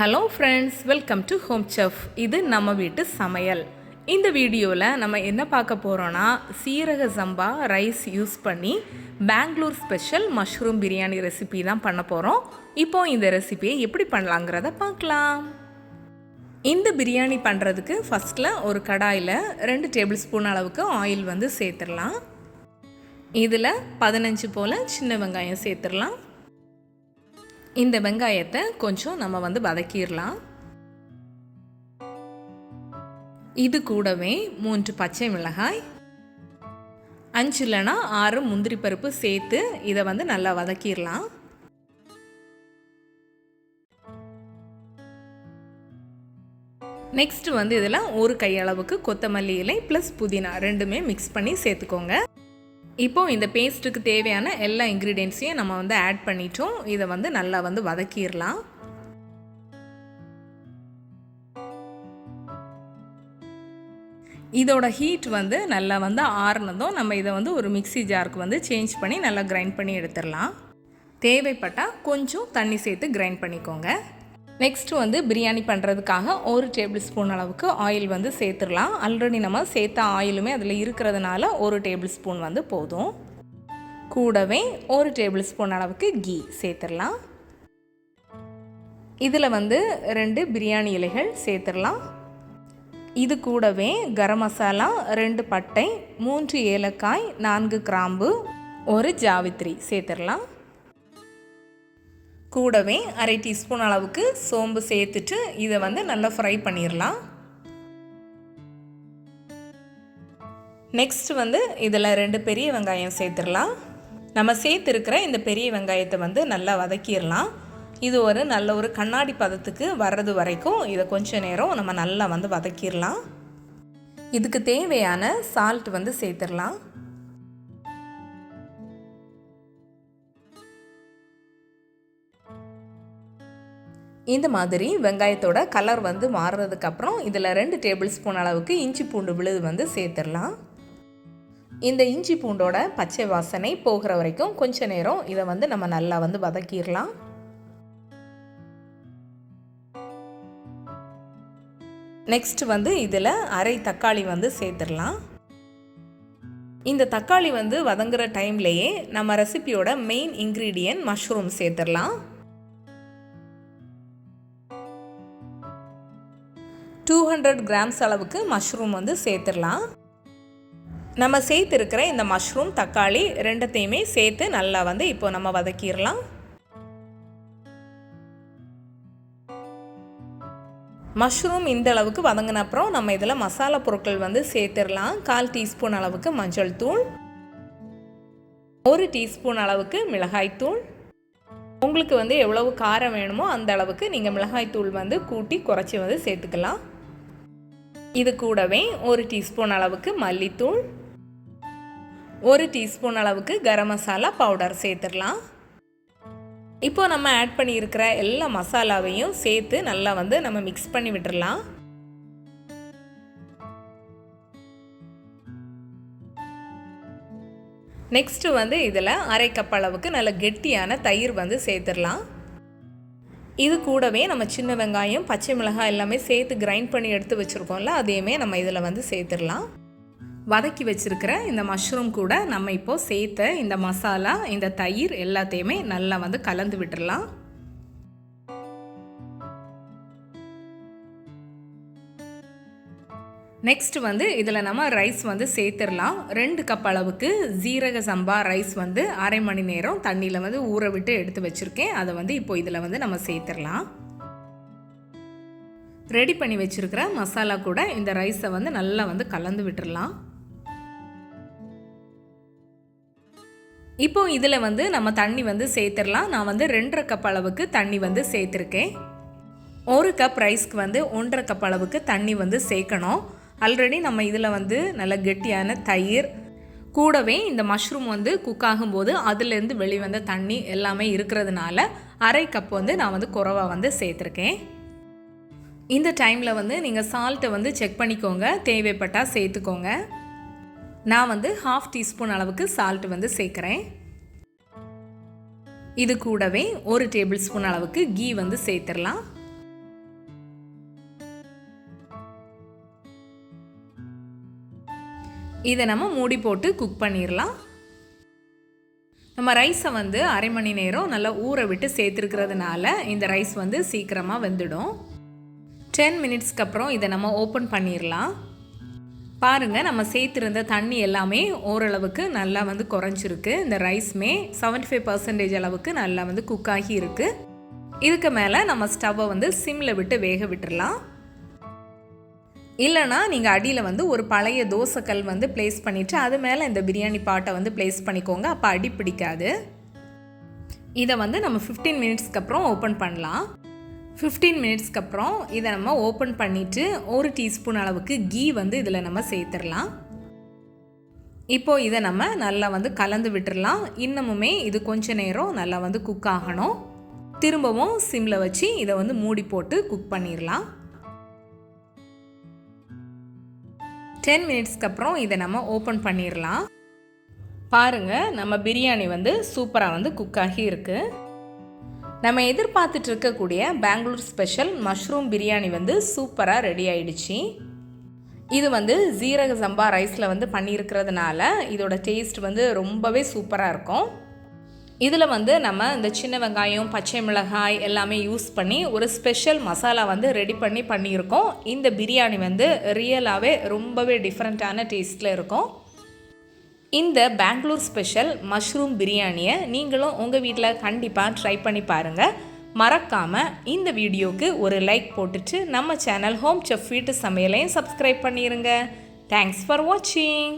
Hello friends welcome to home chef இது நம்ம வீட்டு சமையல். இந்த வீடியோவில் நம்ம என்ன பார்க்க போகிறோன்னா சீரக சம்பா ரைஸ் யூஸ் பண்ணி Bangalore special mushroom biryani recipe தான் பண்ண போகிறோம் இப்போ இந்த ரெசிபியை எப்படி பண்ணலாங்கிறத பார்க்கலாம். இந்த பிரியாணி பண்ணுறதுக்கு ஃபஸ்ட்டில் ஒரு கடாயில் ரெண்டு டேபிள் ஸ்பூன் அளவுக்கு ஆயில் வந்து சேர்த்துடலாம். இதில் பதினஞ்சு போல் சின்ன வெங்காயம் சேர்த்துடலாம். இந்த வெங்காயத்தை கொஞ்சம் நம்ம வந்து வதக்கிடலாம். இது கூடவே மூன்று பச்சை மிளகாய் அஞ்சு இல்லைனா ஆறு முந்திரி பருப்பு சேர்த்து இதை வந்து நல்லா வதக்கிடலாம். நெக்ஸ்ட் வந்து இதில் ஒரு கையளவுக்கு கொத்தமல்லி இலை ப்ளஸ் புதினா ரெண்டுமே மிக்ஸ் பண்ணி சேர்த்துக்கோங்க. இப்போ இந்த பேஸ்ட்டுக்கு தேவையான எல்லா இன்க்ரீடியன்ஸையும் நம்ம வந்து ஆட் பண்ணிட்டோம். இதை வந்து நல்லா வந்து வதக்கிடலாம். இதோட ஹீட் வந்து நல்லா வந்து ஆறுனதும் நம்ம இதை வந்து ஒரு மிக்சி ஜாருக்கு வந்து சேஞ்ச் பண்ணி நல்லா கிரைண்ட் பண்ணி எடுத்துடலாம். தேவைப்பட்டால் கொஞ்சம் தண்ணி சேர்த்து கிரைண்ட் பண்ணிக்கோங்க. நெக்ஸ்ட்டு வந்து பிரியாணி பண்ணுறதுக்காக ஒரு டேபிள் ஸ்பூன் அளவுக்கு ஆயில் வந்து சேர்த்துடலாம். ஆல்ரெடி நம்ம சேர்த்த ஆயிலுமே அதில் இருக்கிறதுனால ஒரு டேபிள் ஸ்பூன் வந்து போதும். கூடவே ஒரு டேபிள் ஸ்பூன் அளவுக்கு கீ சேர்த்துடலாம். இதில் வந்து ரெண்டு பிரியாணி இலைகள் சேர்த்துடலாம். இது கூடவே கரம் மசாலா ரெண்டு பட்டை மூன்று ஏலக்காய் நான்கு கிராம்பு ஒரு ஜாவித்ரி சேர்த்துடலாம். கூடவே அரை டீஸ்பூன் அளவுக்கு சோம்பு சேர்த்துட்டு இதை வந்து நல்லா ஃப்ரை பண்ணிடலாம் நெக்ஸ்ட் வந்து இதில் ரெண்டு பெரிய வெங்காயம் சேர்த்துடலாம் நம்ம சேர்த்துருக்கிற இந்த பெரிய வெங்காயத்தை வந்து நல்லா வதக்கிடலாம் இது ஒரு நல்ல ஒரு கண்ணாடி பதத்துக்கு வர்றது வரைக்கும் இதை கொஞ்ச நேரம் நம்ம நல்லா வந்து வதக்கிடலாம் இதுக்கு தேவையான சால்ட் வந்து சேர்த்துடலாம் இந்த மாதிரி வெங்காயத்தோட கலர் வந்து மாறுறதுக்கப்புறம் இதில் ரெண்டு டேபிள் ஸ்பூன் அளவுக்கு இஞ்சி பூண்டு விழுது வந்து சேர்த்துடலாம். இந்த இஞ்சி பூண்டோட பச்சை வாசனை போகிற வரைக்கும் கொஞ்ச நேரம் இதை வந்து நம்ம நல்லா வந்து வதக்கிடலாம். நெக்ஸ்ட் வந்து இதில் அரை தக்காளி வந்து சேர்த்துடலாம். இந்த தக்காளி வந்து வதங்குற டைம்லேயே நம்ம ரெசிபியோட மெயின் இன்க்ரீடியன்ட் மஷ்ரூம் சேர்த்துடலாம். ஹண்ட்ரட் கிராம்ஸ் அளவுக்கு மஷ்ரூம் வந்து சேர்த்துடலாம். நம்ம சேர்த்துருக்கிற இந்த மஷ்ரூம் தக்காளி ரெண்டத்தையுமே சேர்த்து நல்லா வந்து இப்போ நம்ம வதக்கிடலாம். மஷ்ரூம் இந்த அளவுக்கு வதங்கின அப்புறம் நம்ம இதில் மசாலா பொருட்கள் வந்து சேர்த்துடலாம். கால் டீஸ்பூன் அளவுக்கு மஞ்சள் தூள். ஒரு டீஸ்பூன் அளவுக்கு மிளகாய் தூள். உங்களுக்கு வந்து எவ்வளவு காரம் வேணுமோ அந்த அளவுக்கு நீங்கள் மிளகாய் தூள் வந்து கூட்டி குறைச்சி வந்து சேர்த்துக்கலாம். இது கூடவே ஒரு டீஸ்பூன் அளவுக்கு மல்லித்தூள் ஒரு டீஸ்பூன் அளவுக்கு கரம் மசாலா பவுடர் சேர்த்துடலாம். இப்போ நம்ம ஆட் பண்ணியிருக்கிற எல்லா மசாலாவையும் சேர்த்து நல்லா வந்து நம்ம மிக்ஸ் பண்ணி விட்டுடலாம். நெக்ஸ்ட்டு வந்து இதில் அரை கப் அளவுக்கு நல்ல கெட்டியான தயிர் வந்து சேர்த்துடலாம். இது கூடவே நம்ம சின்ன வெங்காயம் பச்சை மிளகாய் எல்லாமே சேர்த்து கிரைண்ட் பண்ணி எடுத்து வச்சுருக்கோம்ல அதையுமே நம்ம இதில் வந்து சேர்த்துடலாம். வதக்கி வச்சுருக்கிற இந்த மஷ்ரூம் கூட நம்ம இப்போது சேர்த்த இந்த மசாலா இந்த தயிர் எல்லாத்தையுமே நல்லா வந்து கலந்து விட்டுடலாம். நெக்ஸ்ட் வந்து இதில் நம்ம ரைஸ் வந்து சேர்த்துடலாம். ரெண்டு கப் அளவுக்கு ஜீரக சம்பா ரைஸ் வந்து அரை மணி நேரம் தண்ணியில் வந்து ஊற விட்டு எடுத்து வச்சுருக்கேன். அதை வந்து இப்போ இதில் வந்து நம்ம சேர்த்துடலாம். ரெடி பண்ணி வச்சுருக்கிற மசாலா கூட இந்த ரைஸை வந்து நல்லா வந்து கலந்து விட்டுடலாம். இப்போ இதில் வந்து நம்ம தண்ணி வந்து சேர்த்துடலாம். நான் வந்து ரெண்டரை கப் அளவுக்கு தண்ணி வந்து சேர்த்துருக்கேன். ஒரு கப் ரைஸ்க்கு வந்து ஒன்றரை கப் அளவுக்கு தண்ணி வந்து சேர்க்கணும். ஆல்ரெடி நம்ம இதில் வந்து நல்ல கெட்டியான தயிர் கூடவே இந்த மஷ்ரூம் வந்து குக் ஆகும்போது அதுலேருந்து வெளிவந்த தண்ணி எல்லாமே இருக்கிறதுனால அரை கப் வந்து நான் வந்து குறவாக வந்து சேர்த்துருக்கேன். இந்த டைமில் வந்து நீங்கள் சால்ட்டை வந்து செக் பண்ணிக்கோங்க தேவைப்பட்டால் சேர்த்துக்கோங்க. நான் வந்து ஹாஃப் டீஸ்பூன் அளவுக்கு சால்ட் வந்து சேர்க்குறேன். இது கூடவே ஒரு டேபிள் ஸ்பூன் அளவுக்கு கீ வந்து சேர்த்துடலாம் இதை நம்ம மூடி போட்டு குக் பண்ணிடலாம் நம்ம ரைஸை வந்து அரை மணி நேரம் நல்லா ஊற விட்டு சேர்த்துருக்கிறதுனால இந்த ரைஸ் வந்து சீக்கிரமாக வெந்துடும். டென் மினிட்ஸ்க்கு அப்புறம் இதை நம்ம ஓப்பன் பண்ணிடலாம் பாருங்கள் நம்ம சேர்த்துருந்த தண்ணி எல்லாமே ஓரளவுக்கு நல்லா வந்து குறைஞ்சிருக்கு. இந்த ரைஸ்மே செவன்டி ஃபைவ் பர்சன்டேஜ் அளவுக்கு நல்லா வந்து குக் ஆகி இருக்குது இதுக்கு மேலே நம்ம ஸ்டவ்வை வந்து சிம்மில் விட்டு வேக விட்டுடலாம் இல்லைனா நீங்கள் அடியில் வந்து ஒரு பழைய தோசைக்கல் வந்து ப்ளேஸ் பண்ணிவிட்டு அது மேலே இந்த பிரியாணி பாட்டை வந்து ப்ளேஸ் பண்ணிக்கோங்க. அப்போ அடி பிடிக்காது. இதை வந்து நம்ம ஃபிஃப்டீன் மினிட்ஸ்க்கு அப்புறம் ஓப்பன் பண்ணலாம். ஃபிஃப்டீன் மினிட்ஸ்க்கு அப்புறம் இதை நம்ம ஓப்பன் பண்ணிவிட்டு ஒரு டீஸ்பூன் அளவுக்கு கீ வந்து இதில் நம்ம சேர்த்துடலாம். இப்போது இதை நம்ம நல்லா வந்து கலந்து விட்டுடலாம் இன்னமுமே இது கொஞ்ச நேரம் நல்லா வந்து குக் ஆகணும். திரும்பவும் சிம்மில் வச்சு இதை வந்து மூடி போட்டு குக் பண்ணிடலாம். டென் மினிட்ஸ்க்கு அப்புறம் இதை நம்ம ஓப்பன் பண்ணிடலாம். பாருங்கள் நம்ம பிரியாணி வந்து சூப்பராக வந்து குக் ஆகி இருக்குது நம்ம எதிர்பார்த்துட்டு இருக்கக்கூடிய பெங்களூர் ஸ்பெஷல் மஷ்ரூம் பிரியாணி வந்து சூப்பராக ரெடி ஆயிடுச்சு. இது வந்து ஜீரக சம்பா ரைஸில் வந்து பண்ணியிருக்கிறதுனால இதோட டேஸ்ட் வந்து ரொம்பவே சூப்பராக இருக்கும். இதில் வந்து நம்ம இந்த சின்ன வெங்காயம் பச்சை மிளகாய் எல்லாமே யூஸ் பண்ணி ஒரு ஸ்பெஷல் மசாலா வந்து ரெடி பண்ணி பண்ணியிருக்கோம். இந்த பிரியாணி வந்து ரியலாகவே ரொம்பவே டிஃப்ரெண்ட்டான டேஸ்ட்டில் இருக்கும். இந்த பெங்களூர் ஸ்பெஷல் மஷ்ரூம் பிரியாணியை நீங்களும் உங்கள் வீட்டில் கண்டிப்பாக ட்ரை பண்ணி பாருங்கள் மறக்காமல் இந்த வீடியோவுக்கு ஒரு லைக் போட்டுட்டு நம்ம சேனல் ஹோம் செஃப் வீட்டு சமையலையும் சப்ஸ்கிரைப் பண்ணிடுங்க தேங்க்ஸ் ஃபார் வாட்சிங்